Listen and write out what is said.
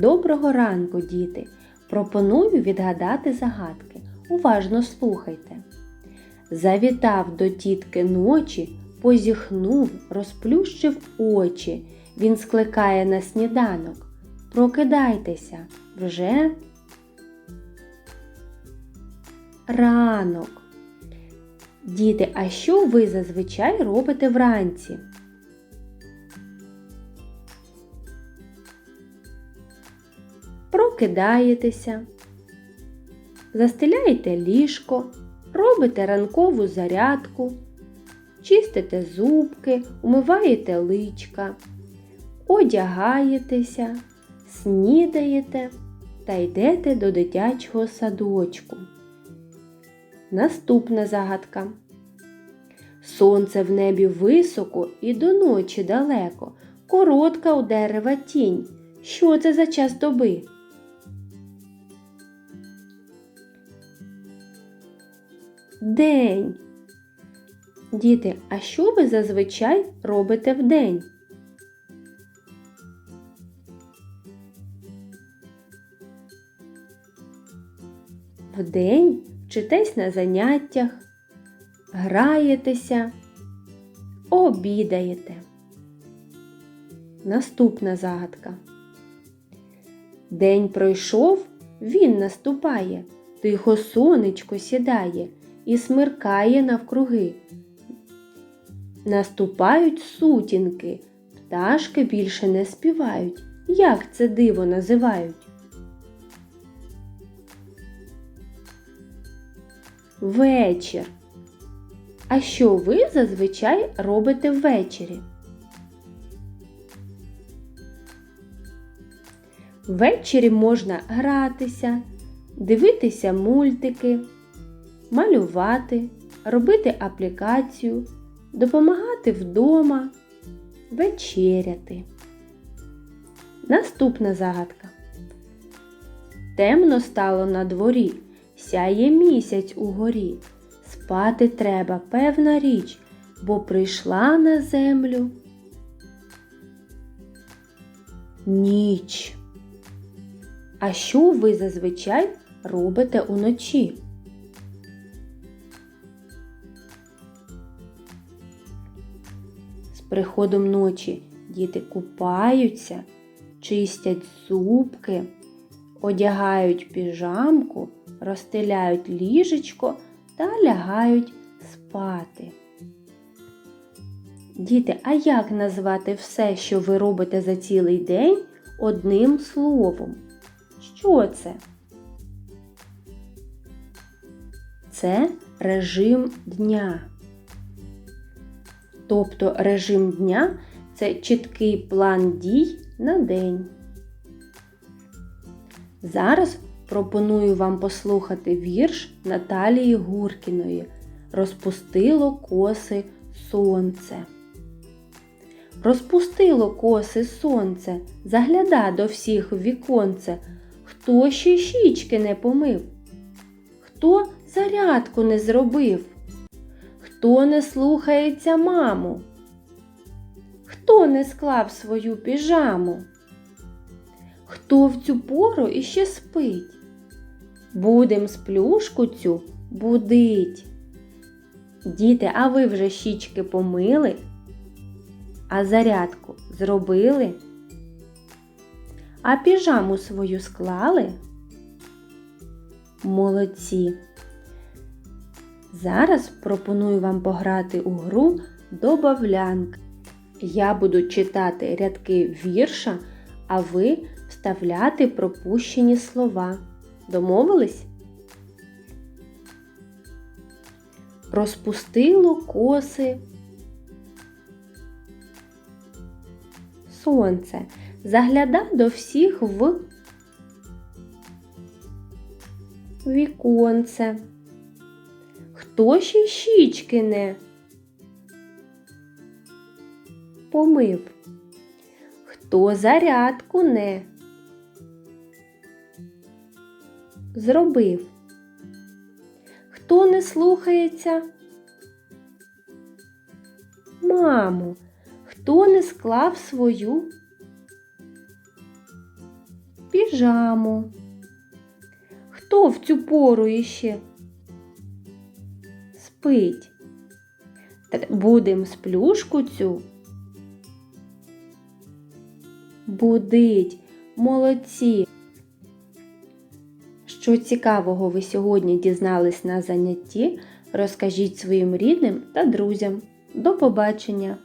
Доброго ранку, діти! Пропоную відгадати загадки. Уважно слухайте. Завітав до тітки ночі, позіхнув, розплющив очі. Він скликає на сніданок. Прокидайтеся вже ранок. Діти, а що ви зазвичай робите вранці? Прокидаєтеся, застеляєте ліжко, робите ранкову зарядку, чистите зубки, умиваєте личка, одягаєтеся, снідаєте та йдете до дитячого садочку. Наступна загадка. Сонце в небі високо і до ночі далеко, коротка у дерева тінь. Що це за час доби? День. Діти, а що ви зазвичай робите вдень? Вдень вчитесь на заняттях, граєтеся, обідаєте. Наступна загадка. День пройшов, він наступає, тихо сонечко сідає і смеркає навкруги. Наступають сутінки, пташки більше не співають. Як це диво називають? Вечір. А що ви зазвичай робите ввечері? Ввечері можна гратися, дивитися мультики, малювати, робити аплікацію, допомагати вдома, вечеряти. Наступна загадка. Темно стало на дворі, сяє місяць угорі. Спати треба, певна річ, бо прийшла на землю ніч. А що ви зазвичай робите уночі? З приходом ночі діти купаються, чистять зубки, одягають піжамку, розстеляють ліжечко та лягають спати. Діти, а як назвати все, що ви робите за цілий день одним словом? Що це? Це режим дня. Тобто режим дня це чіткий план дій на день. Зараз пропоную вам послухати вірш Наталії Гуркіної Розпустило коси сонце. Розпустило коси сонце, загляда до всіх в віконце. Хто ще щічки не помив? Хто зарядку не зробив? Хто не слухається маму? Хто не склав свою піжаму? Хто в цю пору іще спить? Будем сплюшку цю будить. Діти, а ви вже щічки помили? А зарядку зробили? А піжаму свою склали? Молодці! Зараз пропоную вам пограти у гру Добавлянка. Я буду читати рядки вірша, а ви вставляти пропущені слова. Домовились? Розпустило коси сонце, загляда до всіх в віконце. Хто ще щічки не помив? Хто зарядку не зробив? Хто не слухається? Маму, хто не склав свою піжаму? Хто в цю пору іще спить? Будем сплюшку цю будить. Молодці! Що цікавого ви сьогодні дізнались на занятті, розкажіть своїм рідним та друзям. До побачення!